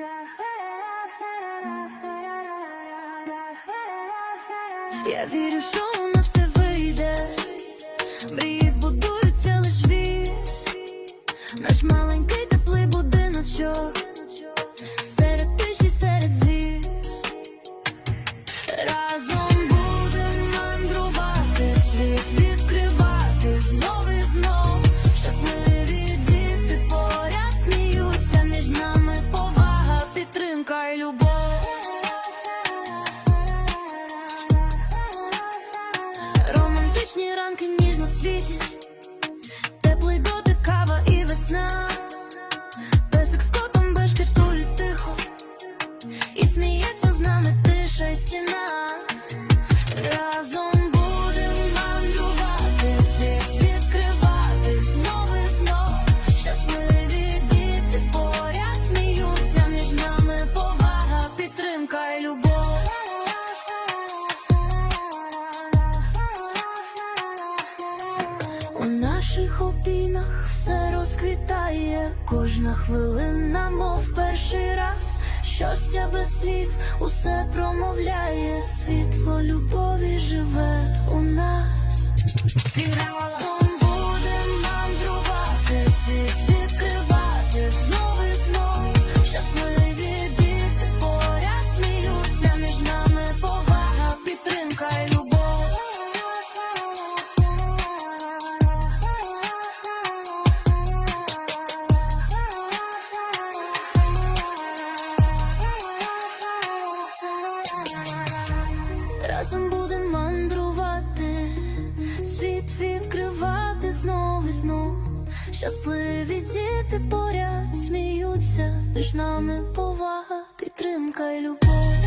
Я вірю, що у нас все вийде. Мрії збудуються лиш вір. Наш маленький теплий будиночок. Любов. Романтичні ранки ніжно світять, У наших обіймах все розквітає, кожна хвилина, мов перший раз. Щастя без слів усе промовляє, світло любові живе у нас. Разом будем мандрувати, світ відкривати знов і знов. Щасливі діти поряд сміються, між нами повага, підтримка і любов.